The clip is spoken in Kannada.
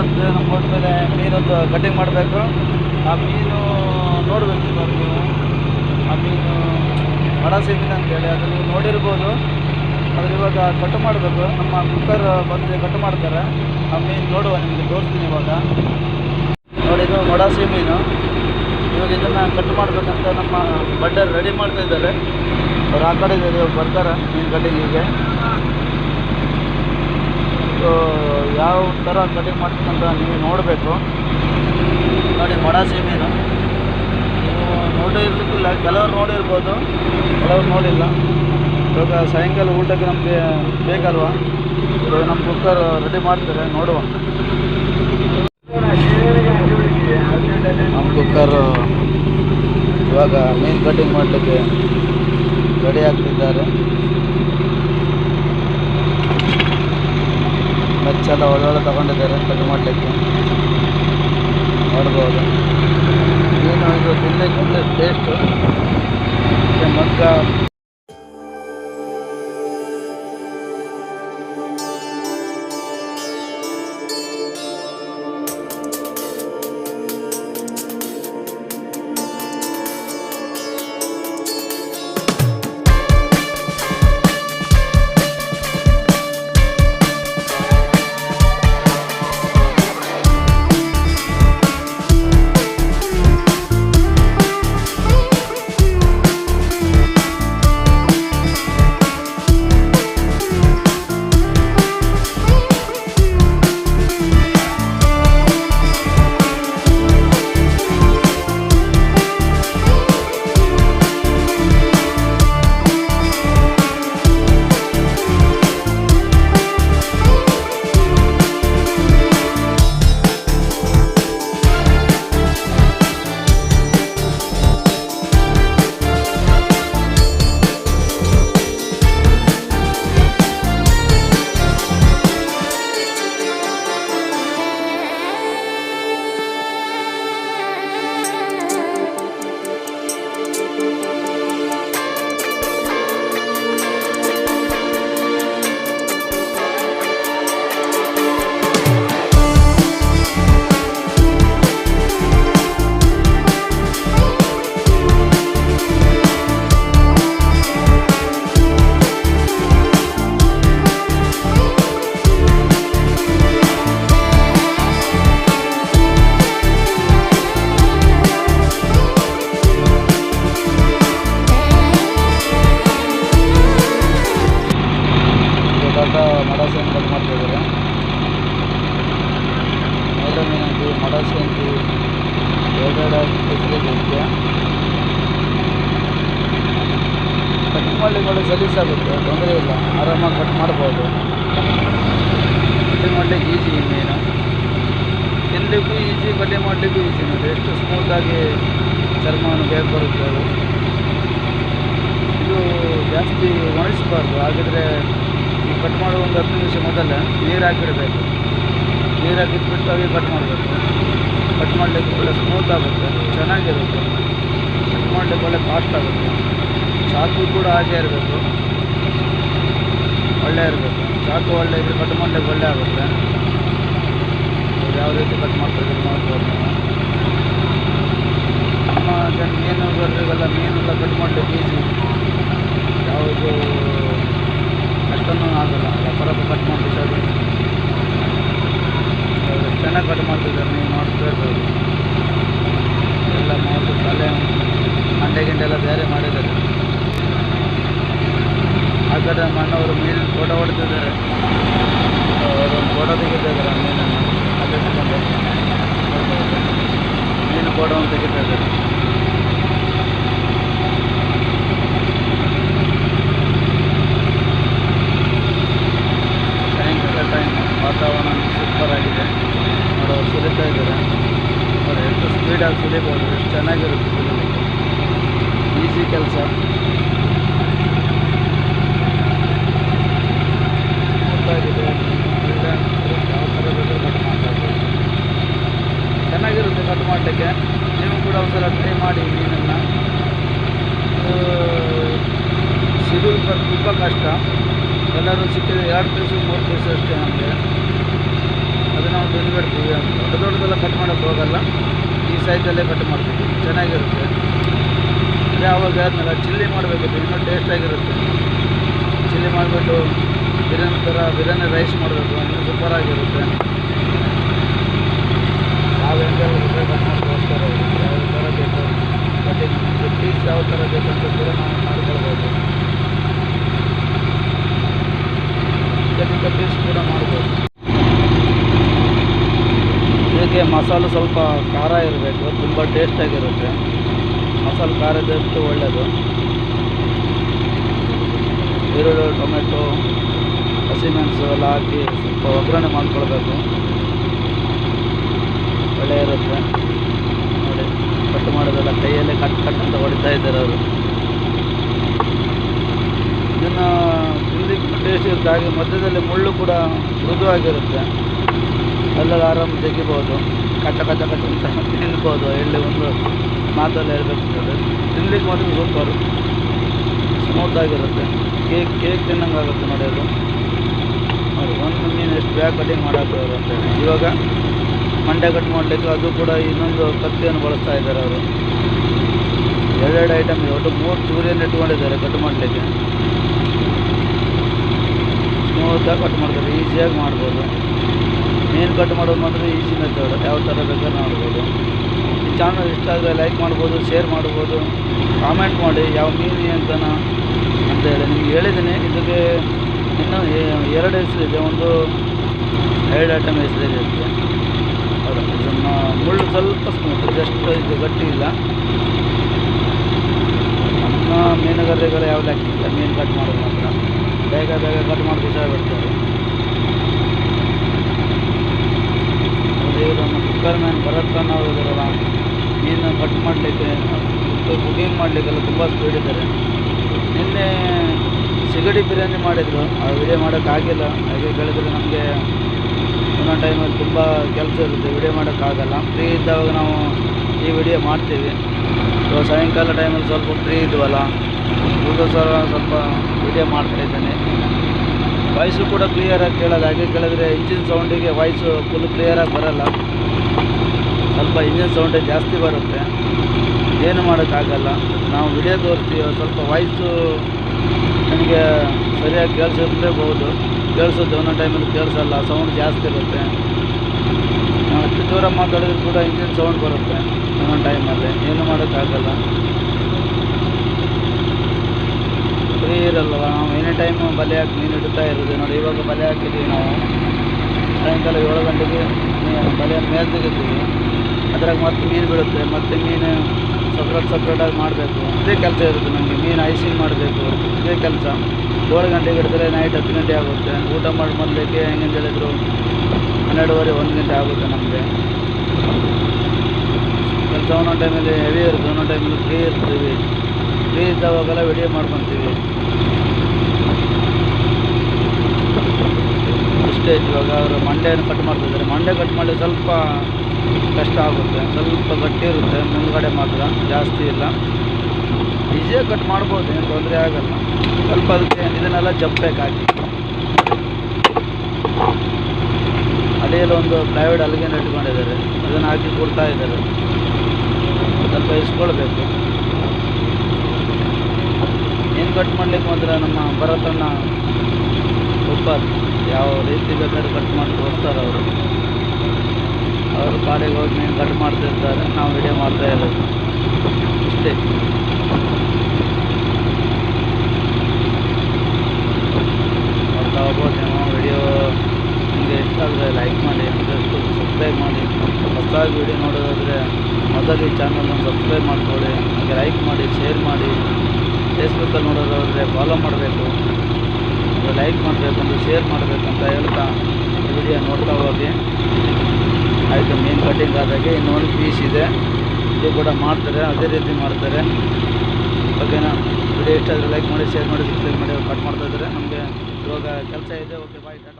ಇವತ್ತು ನಮ್ಮ ಹೋದ್ಮೇಲೆ ಮೀನೊಂದು ಕಟಿಂಗ್ ಮಾಡಬೇಕು. ಆ ಮೀನು ನೋಡಬೇಕು ಇವಾಗ ನೀವು. ಆ ಮೀನು ಮಡಸೆ ಮೀನು ಅಂತೇಳಿ ಅದು ನೀವು ನೋಡಿರ್ಬೋದು. ಆದರೆ ಇವಾಗ ಕಟ್ ಮಾಡಬೇಕು. ನಮ್ಮ ಕುಕ್ಕರ್ ಬಂದು ಕಟ್ ಮಾಡ್ತಾರೆ. ಆ ಮೀನು ನೋಡುವ ನಿಮಗೆ, ತೋರಿಸ್ತೀನಿ ಇವಾಗ. ನೋಡಿ, ಇದು ಮಡಾಸಿ ಮೀನು. ಇವಾಗ ಇದನ್ನು ಕಟ್ ಮಾಡಬೇಕಂತ ನಮ್ಮ ಬಡ್ಡರ್ ರೆಡಿ ಮಾಡ್ತಾ ಇದ್ದಾರೆ. ಅವ್ರು ಆ ಕಡೆ ಇದ್ದಾರೆ ಬರ್ತಾರೆ ಮೀನು ಕಟಿಂಗಿಗೆ ಯಾವ ಥರ ಕಟಿಂಗ್ ಅಂತ ನೀವು ನೋಡಬೇಕು. ನೋಡಿ ಮಡಾಸಿ ಮೀನು ನೀವು ನೋಡಿರ್ಲಿಕ್ಕಿಲ್ಲ ಕೆಲವರು ನೋಡಿರ್ಬೋದು ಕೆಲವರು ನೋಡಿಲ್ಲ. ಇವಾಗ ಸಾಯಂಕಾಲ ಊಟಕ್ಕೆ ನಮಗೆ ಬೇಕಲ್ವಾ? ಇವಾಗ ನಮ್ಮ ಕುಕ್ಕರ್ ರೆಡಿ ಮಾಡ್ತಾರೆ, ನೋಡುವ. ನಮ್ಮ ಕುಕ್ಕರ್ ಇವಾಗ ಮೀನು ಕಟಿಂಗ್ ಮಾಡಲಿಕ್ಕೆ ರೆಡಿ ಆಗ್ತಿದ್ದಾರೆ. ಮಚ್ಚೆಲ್ಲ ಒಳ್ಳೊಳ್ಳೆ ತಗೊಂಡಿದ್ದಾರೆ ಕಟ್ ಮಾಡಲಿಕ್ಕೆ. ನೋಡ್ಬೋದು. ಮೀನು ಇದು ತಿನ್ನಲಿಕ್ಕೆ ಒಳ್ಳೆ ಟೇಸ್ಟು ಮತ್ತು ಮಡಸೆ ಅಂತಿ ಎರಡೆರಡು ಫೆಸಿಲಿಟಿ ಐತೆ ಕಟ್ ಮಾಡ್ಲಿಕ್ಕೆ ಒಳ್ಳೆ ಸಲೀಸಾಗುತ್ತೆ ತೊಂದರೆ ಇಲ್ಲ, ಆರಾಮಾಗಿ ಕಟ್ ಮಾಡ್ಬೋದು. ಕಟಿಂಗ್ ಮಾಡಲಿಕ್ಕೆ ಈಸಿ ಮೀನು ತಿನ್ನಲಿಕ್ಕೂ ಈಸಿ ಕಟಿಂಗ್ ಮಾಡಲಿಕ್ಕೂ ಈಸಿ ನೋಡಿ ಎಷ್ಟು ಸ್ಮೂತಾಗಿ ಚರ್ಮವನ್ನು ಬೇಗ ಬರುತ್ತೆ ಅದು. ಇದು ಜಾಸ್ತಿ ಒಣಗಿಸ್ಬಾರ್ದು, ಹಾಗಿದ್ರೆ ಕಟ್ ಮಾಡುವ ಒಂದು ಹತ್ತು ನಿಮಿಷ ಮೊದಲೇ ನೀರು ಹಾಕಿಡಬೇಕು. ನೀರು ಇಟ್ಬಿಟ್ಟು ಹಾಗೆ ಕಟ್ ಮಾಡಬೇಕು. ಕಟ್ ಮಾಡಲಿಕ್ಕೆ ಒಳ್ಳೆ ಸ್ಮೂತ್ ಆಗುತ್ತೆ, ಚೆನ್ನಾಗಿರುತ್ತೆ. ಕಟ್ ಮಾಡಲಿಕ್ಕೆ ಒಳ್ಳೆ ಫಾಸ್ಟ್ ಆಗುತ್ತೆ. ಚಾಕು ಕೂಡ ಹಾಗೆ ಇರಬೇಕು. ಒಳ್ಳೆ ಇರಬೇಕು. ಚಾಕು ಒಳ್ಳೆ ಇದ್ರೆ ಕಟ್ ಮಾಡಲಿಕ್ಕೆ ಒಳ್ಳೆ ಆಗುತ್ತೆ. ಯಾವ ರೀತಿ ಕಟ್ ಮಾಡ್ತಾರೆ ನೀವು ನಮ್ಮ ಜನ ಮೀನುಗಾರರಿಗೆಲ್ಲ ಮೀನೆಲ್ಲ ಕಟ್ ಮಾಡಲಿಕ್ಕೆ ಈಸಿ ಯಾವುದು ಕಷ್ಟನೂ ಆಗಲ್ಲ. ರಪ್ಪ ಕಟ್ ಮಾಡಿಬಿಟ್ಟು ಕಟ್ ಮಾಡ್ತಿದ್ದಾರೆ ನೀವು ಇರ್ಬೋದು. ಎಲ್ಲ ಮೌಸು ತಲೆ ಅಂಡೆ ಗಿಂಡೆ ಎಲ್ಲ ಬೇರೆ ಮಾಡಿದ್ದಾರೆ. ಆ ಕಡೆ ಮಣ್ಣವರು ಮೀನು ಫೋಟೋ ಹೊಡ್ತಿದ್ದಾರೆ ಅವರು ಫೋಟೋ ತೆಗಿತಿದ್ದಾರೆ ಆ ಮೀನನ್ನು ಅಲ್ಲೇ ತಗೊಂಡು ನೋಡ್ಬೋದು. ಮೀನು ಫೋಟೋವನ್ನು ತೆಗಿತಾ ಇದ್ದಾರೆ ಸಾಯಂಕಾಲ ಟೈಮ್ ವಾತಾವರಣ ಸೂಪರ್ ಆಗಿದೆ ನೋಡೋರು ಸುಲಿತಾ ಇದ್ದಾರೆ ನೋಡಿ ಸ್ಪೀಡಾಗಿ ಸುಲಿಬೋದು ಎಷ್ಟು ಚೆನ್ನಾಗಿರುತ್ತೆ ಈಸಿ ಕೆಲಸ. ಚೆನ್ನಾಗಿರುತ್ತೆ ಕಟ್ ಮಾಡಲಿಕ್ಕೆ. ನೀವು ಕೂಡ ಒಂದ್ಸಲ ಟ್ರೈ ಮಾಡಿ ಮೀನನ್ನು. ಸಿಗೋದು ತುಂಬ ಕಷ್ಟ. ಎಲ್ಲರೂ ಸಿಕ್ಕಿದ್ರೆ ಎರಡು ಪೀಸು ಮೂರು ಪೀಸು ಅಷ್ಟೇ ನಮಗೆ. ಅದು ನಾವು ಕಟ್ ಮಾಡೋಕ್ಕೆ ಹೋಗಲ್ಲ. ಈ ಸೈಜಲ್ಲೇ ಕಟ್ ಮಾಡ್ತೀವಿ. ಚೆನ್ನಾಗಿರುತ್ತೆ. ಅದೇ ಆವಾಗ ಆದಮೇಲೆ ಚಿಲ್ಲಿ ಮಾಡಬೇಕಿತ್ತು ಇನ್ನೂ ಟೇಸ್ಟಾಗಿರುತ್ತೆ ಚಿಲ್ಲಿ ಮಾಡಿಬಿಟ್ಟು ಬಿರಿಯಾನಿ ಥರ ಬಿರಿಯಾನಿ ರೈಸ್ ಮಾಡಬೇಕು ಇನ್ನೂ ಸೂಪರಾಗಿರುತ್ತೆ ಯಾವ ತೋರಿಸ್ತಾರೆ. ಅವ್ರು. ಯಾವ ಥರ ಬೇಕು ಕಟಿಂಗ್ ಪೀಸ್ ಯಾವ ಥರ ಬೇಕಂತ ಕೂಡ ನಾವು ಮಾಡ್ಕೊಳ್ಬೋದು. ಚಿಕ್ಕ ಪೀಸ್ ಕೂಡ ಮಾಡ್ಬೋದು ಇದಕ್ಕೆ ಮಸಾಲೆ ಸ್ವಲ್ಪ ಖಾರ ಇರಬೇಕು, ತುಂಬ ಟೇಸ್ಟಾಗಿರುತ್ತೆ ಮಸಾಲೆ ಖಾರ ಇದ್ದಷ್ಟು ಒಳ್ಳೆಯದು ಈರುಳ್ಳಿ, ಟೊಮೆಟೊ, ಹಸಿಮೆಣಸು ಎಲ್ಲ ಹಾಕಿ ಸ್ವಲ್ಪ ಒಗ್ಗರಣೆ ಮಾಡ್ಕೊಳ್ಬೇಕು. ಒಳ್ಳೆ ಇರುತ್ತೆ. ನೋಡಿ ಕಟ್ ಮಾಡೋದೆಲ್ಲ ಕೈಯಲ್ಲೇ ಕಟ್ ಕಟ್ ಅಂತ ಹೊಡಿತಾ ಇದ್ದಾರೆ ಅವರು. ಇದನ್ನು ತಿಂದಿದ್ದು ಟೇಸ್ಟ್ ಇರುತ್ತೆ ಹಾಗೆ ಮಧ್ಯದಲ್ಲಿ ಮುಳ್ಳು ಕೂಡ ಮೃದುವಾಗಿರುತ್ತೆ. ಅಲ್ಲೆಲ್ಲ ಆರಾಮ ತೆಗಿಬೋದು. ಕಟ್ಟ ಕಚ್ಚ ಕಟ್ಟ ಅಂತ ತಿನ್ಬೋದು. ಎಲ್ಲಿ ಒಂದು ಮಾತಲ್ಲಿ ಹೇಳ್ಬೇಕು ಅಂದರೆ ತಿನ್ಲಿಕ್ಕೆ ಮಾತ್ರ ಸೂಪರು ಸ್ಮೂತಾಗಿರುತ್ತೆ ಕೇಕ್ ಕೇಕ್ ತಿನ್ನಂಗೆ ಆಗುತ್ತೆ ನೋಡಿ ಅದು ನೋಡಿ, ಒಂದು ಮೀನು ಎಷ್ಟು ಬ್ಯಾಗ್ ಕಟಿಂಗ್ ಮಾಡೋಕ್ಕಾದ್ರು ಅಂತೇಳಿ. ಇವಾಗ ಮಂಡ್ಯ ಕಟ್ ಮಾಡಲಿಕ್ಕೆ ಅದು ಕೂಡ ಇನ್ನೊಂದು ಕತ್ತಿಯನ್ನು ಬಳಸ್ತಾ ಇದ್ದಾರೆ ಅವರು. ಎರಡೆರಡು ಐಟಮ್ ಒಟ್ಟು ಮೂರು ಚೂರಿಯನ್ನು ಇಟ್ಕೊಂಡಿದ್ದಾರೆ ಕಟ್ ಮಾಡಲಿಕ್ಕೆ. ಸ್ಮೂತಾಗಿ ಕಟ್ ಮಾಡ್ತಾರೆ. ಈಸಿಯಾಗಿ ಮಾಡ್ಬೋದು. ಮೀನು ಕಟ್ ಮಾಡೋದು ಮಾತ್ರ ಈಸಿ ಮೆಥಡ್ ಯಾವ ಥರ ಬೇಕಾದ್ರೆ ಮಾಡ್ಬೋದು. ಈ ಚಾನಲ್ ಇಷ್ಟ ಆದರೆ ಲೈಕ್ ಮಾಡ್ಬೋದು ಶೇರ್ ಮಾಡ್ಬೋದು ಕಾಮೆಂಟ್ ಮಾಡಿ, ಯಾವ ಮೀನು ಅಂತನ ಅಂತೇಳಿ ನಿಮ್ಗೆ ಹೇಳಿದ್ದೀನಿ ಇದಕ್ಕೆ ಇನ್ನೂ ಎರಡು ಹೆಸರಿದೆ. ಒಂದು ಎರಡು ಐಟಮ್ ಹೆಸರಿದೆ ಇದಕ್ಕೆ. ಇದನ್ನ ಮುಳ್ಳು ಸ್ವಲ್ಪ ಸ್ಮೂತ್ ಜಸ್ಟ್ ಇದು ಗಟ್ಟಿ ಇಲ್ಲ. ನಮ್ಮ ಮೀನುಗಾರರಿಗಳು ಯಾವ ಲೆಕ್ಕ ಇಲ್ಲ ಮೀನು ಕಟ್ ಮಾಡೋದು ಮಾತ್ರ. ಬೇಗ ಬೇಗ ಕಟ್ ಮಾಡಿ ಬಿಸಾಡ್ಬಿಡ್ತಾರೆ ಇವರು ನಮ್ಮ ಕುಕ್ಕರ್ ಮ್ಯಾನ್ ಭರತ್ ಅವರು ಮೀನು ಕಟ್ ಮಾಡಲಿಕ್ಕೆ ಕುಕಿಂಗ್ ಮಾಡಲಿಕ್ಕೆಲ್ಲ ತುಂಬ ಸ್ಪೀಡ್ ಇದ್ದಾರೆ. ನಿನ್ನೆ ಸಿಗಡಿ ಬಿರಿಯಾನಿ ಮಾಡಿದರು, ಆ ವಿಡಿಯೋ ಮಾಡೋಕ್ಕಾಗಿಲ್ಲ. ಹಾಗೆ ಕೇಳಿದ್ರೆ ನಮಗೆ ಒಂದೊಂದು ಟೈಮಲ್ಲಿ ತುಂಬ ಕೆಲಸ ಇರುತ್ತೆ ವಿಡಿಯೋ ಮಾಡೋಕ್ಕಾಗಲ್ಲ. ಫ್ರೀ ಇದ್ದಾಗ ನಾವು ಈ ವಿಡಿಯೋ ಮಾಡ್ತೀವಿ. ಸೊ ಸಾಯಂಕಾಲ ಟೈಮಲ್ಲಿ ಸ್ವಲ್ಪ ಫ್ರೀ ಇದ್ವಲ್ಲ ಹುಡುಗ ಸ್ವಲ್ಪ ವಿಡಿಯೋ ಮಾಡ್ತಾ ಇದ್ದೇನೆ. ವಾಯ್ಸು ಕೂಡ ಕ್ಲಿಯರಾಗಿ ಕೇಳೋದು. ಹಾಗೆ ಕೇಳಿದ್ರೆ ಇಂಜಿನ್ ಸೌಂಡಿಗೆ ವಾಯ್ಸು ಫುಲ್ ಕ್ಲಿಯರಾಗಿ ಬರೋಲ್ಲ. ಸ್ವಲ್ಪ ಇಂಜಿನ್ ಸೌಂಡೇ ಜಾಸ್ತಿ ಬರುತ್ತೆ. ಏನು ಮಾಡೋಕ್ಕಾಗಲ್ಲ ನಾವು ವಿಡಿಯೋ ತೋರಿಸ್ತೀವಿ. ಸ್ವಲ್ಪ ವಾಯ್ಸು ನನಗೆ ಸರಿಯಾಗಿ ಕೇಳಿಸಿರ್ಲೇಬಹುದು. ಕೇಳಿಸೋದು ಒಂದೊಂದು ಟೈಮಲ್ಲಿ ಕೇಳಿಸಲ್ಲ. ಸೌಂಡ್ ಜಾಸ್ತಿ ಇರುತ್ತೆ ನಾವು ಎಷ್ಟು ದೂರ ಮಾತಾಡಿದ್ರು ಕೂಡ ಇಂಜಿನ್ ಸೌಂಡ್ ಬರುತ್ತೆ. ಒಂದೊಂದು ಟೈಮಲ್ಲಿ ಏನು ಮಾಡೋಕ್ಕಾಗಲ್ಲ ಫ್ರೀ ಇರಲ್ವ ನಾವು ಎನಿ ಟೈಮು ಬಲೆ ಹಾಕಿ ಮೀನು ಹಿಡಿತಾ ಇರೋದು. ನೋಡಿ, ಇವಾಗ ಬಲೆ ಹಾಕಿದ್ದೀವಿ ನಾವು. ಸಾಯಂಕಾಲ ಏಳು ಗಂಟೆಗೆ ಬಲೆಯನ್ನು ಮೇಲೆ ತೆಗಿತೀವಿ ಅದ್ರಾಗ ಮತ್ತೆ ಮೀನು ಬೀಳುತ್ತೆ. ಮತ್ತೆ ಮೀನು ಸಪ್ರೇಟ್ ಸಪ್ರೇಟಾಗಿ ಮಾಡಬೇಕು. ಇದೇ ಕೆಲಸ ಇರುತ್ತೆ ನಮಗೆ. ಮೀನು ಐಸಿಂಗ್ ಮಾಡಬೇಕು. ಇದೇ ಕೆಲಸ. ಏಳು ಗಂಟೆಗೆ ಹಿಡಿದ್ರೆ ನೈಟ್ ಹತ್ತು ಗಂಟೆ ಆಗುತ್ತೆ. ಊಟ ಮಾಡಿ ಬಂದಕ್ಕೆ ಹೆಂಗೆ ಹೇಳಿದ್ರು ಹನ್ನೆರಡುವರೆ, ಒಂದು ಗಂಟೆ ಆಗುತ್ತೆ ನಮಗೆ. ಕೆಲಸ ಒಂದೊಂದು ಟೈಮಲ್ಲಿ ಹೆವಿ ಇರುತ್ತೆ. ಒಂದೊಂದು ಟೈಮಲ್ಲಿ ಫ್ರೀ ಇರ್ತೀವಿ. ಫ್ರೀ ಇದ್ದಾವಾಗೆಲ್ಲ ವಿಡಿಯೋ ಮಾಡ್ಕೊತೀವಿ. ಇಷ್ಟೇ ಇವಾಗ ಅವರು ಮಂಡೆಯನ್ನು ಕಟ್ ಮಾಡ್ತಿದ್ದಾರೆ ಮಂಡೆ ಕಟ್ ಮಾಡಿ ಸ್ವಲ್ಪ ಕಷ್ಟ ಆಗುತ್ತೆ. ಸ್ವಲ್ಪ ಗಟ್ಟಿ ಇರುತ್ತೆ. ಮುಂದ್ಗಡೆ ಮಾತ್ರ ಜಾಸ್ತಿ ಇಲ್ಲ. ಈಸಿಯಾಗಿ ಕಟ್ ಮಾಡ್ಬೋದು. ಏನು ತೊಂದರೆ ಆಗಲ್ಲ. ಸ್ವಲ್ಪ ಅದಕ್ಕೆ ಇದನ್ನೆಲ್ಲ ಜಪ್ಪಬೇಕು ಹಾಕಿ ಅಡಿಯಲ್ಲಿ ಒಂದು ಪ್ಲೈವುಡ್ ಅಲ್ಲಿಗೆ ಇಟ್ಕೊಂಡಿದ್ದಾರೆ. ಅದನ್ನು ಹಾಕಿ ಕೊಡ್ತಾ ಇದ್ದಾರೆ. ಸ್ವಲ್ಪ ಇಸ್ಕೊಳ್ಬೇಕು. ಏನು ಕಟ್ ಮಾಡಲಿಕ್ಕೆ ಮಾತ್ರ ನಮ್ಮ ಭರತಣ್ಣ ಸೂಪರ್ ಯಾವ ರೀತಿ ಬೇಕಾದ್ರೂ ಕಟ್ ಮಾಡಿ ತೋರಿಸ್ತಾರೆ ಅವರು. ಅವರು ಪಾಡಿಗೆ ಹೋಗಿ ಮೀನು ಕಟ್ ಮಾಡ್ತಿರ್ತಾರೆ ನಾವು ವಿಡಿಯೋ ಮಾಡ್ತಾ ಇರೋದು. ಅಷ್ಟೇ. ನೋಡ್ತಾ ಹೋಗ್ಬೋದು ನೀವು ವಿಡಿಯೋ ನಿಮಗೆ ಇಷ್ಟ ಆದರೆ ಲೈಕ್ ಮಾಡಿ ಆದಷ್ಟು ಸಬ್ಸ್ಕ್ರೈಬ್ ಮಾಡಿ. ಹೊಸದಾಗಿ ವಿಡಿಯೋ ನೋಡೋದಾದರೆ ಮೊದಲು ಈ ಚಾನಲ್ನ ಸಬ್ಸ್ಕ್ರೈಬ್ ಮಾಡ್ಕೊಳ್ಳಿ, ಹಾಗೆ ಲೈಕ್ ಮಾಡಿ ಶೇರ್ ಮಾಡಿ. ಫೇಸ್ಬುಕ್ಕಲ್ಲಿ ನೋಡೋದಾದರೆ ಫಾಲೋ ಮಾಡಬೇಕು. ಲೈಕ್ ಮಾಡಬೇಕು ಒಂದು ಶೇರ್ ಮಾಡಬೇಕಂತ ಹೇಳ್ತಾ ವಿಡಿಯೋ ನೋಡ್ತಾ ಹೋಗಿ. ಆಯಿತು ಮೀನು ಕಟ್ಟಿಂಗ್ ಆದಾಗೆ ಇನ್ನೊಂದು ಪೀಸ್ ಇದೆ. ಇದು ಕೂಡ ಮಾಡ್ತಾರೆ, ಅದೇ ರೀತಿ ಮಾಡ್ತಾರೆ. ಓಕೆನಾ ವಿಡಿಯೋ ಇಷ್ಟ ಆದರೆ ಲೈಕ್ ಮಾಡಿ ಶೇರ್ ಮಾಡಿ ಸಬ್ಸ್ಕ್ರೈಬ್ ಮಾಡಿ ಕಟ್ ಮಾಡ್ತಾ ಇದ್ದಾರೆ ನಮಗೆ ಇವಾಗ ಕೆಲಸ ಇದೆ. Okay bye tata.